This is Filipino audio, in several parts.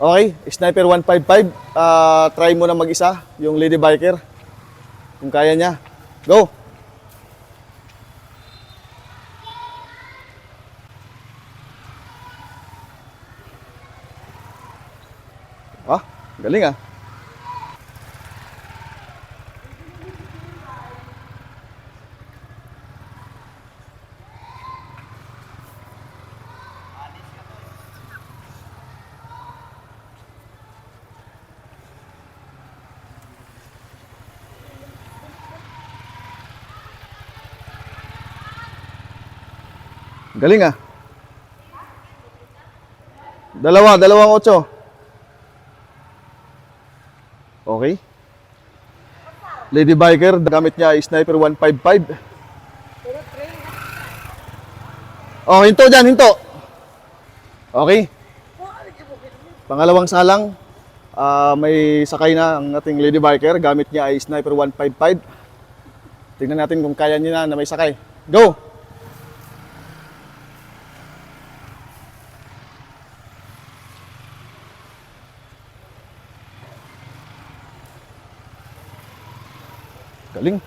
Okay, Sniper 155. Ah, try mo na mag-isa, yung Lady Biker. Kung kaya niya. Go! Ah, galing ah. Galing ah. Dalawa, dalawang otso. Okay. Lady Biker, gamit niya Sniper 155. Oh, hinto dyan, hinto. Okay. Pangalawang salang, ah, may sakay na ang ating Lady Biker. Gamit niya ay Sniper 155. Tingnan natin kung kaya niya na, na may sakay. Go! Galing.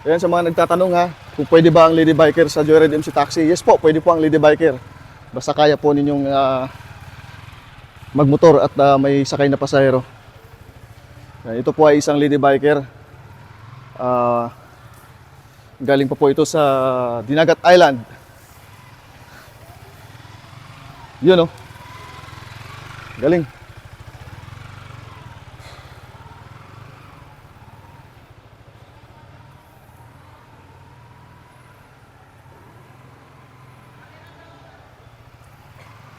Ayan sa mga nagtatanong ha, kung pwede ba ang Lady Biker sa Joyride MC Taxi? Yes po, pwede po ang Lady Biker. Basta kaya po ninyong ah, magmotor at ah, may sakay na pasahero. Ayan, ito po ay isang Lady Biker. Ah, galing pa po ito sa Dinagat Island. Yun oh. Galing.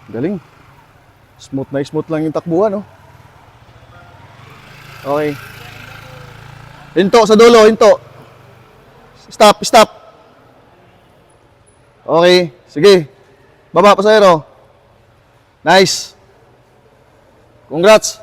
Galing. Smooth na smooth lang yung takbuhan, no? Okay. Hinto sa dulo, hinto. Stop, stop. Okay, sige. Baba, pasahero. Nice. Congrats.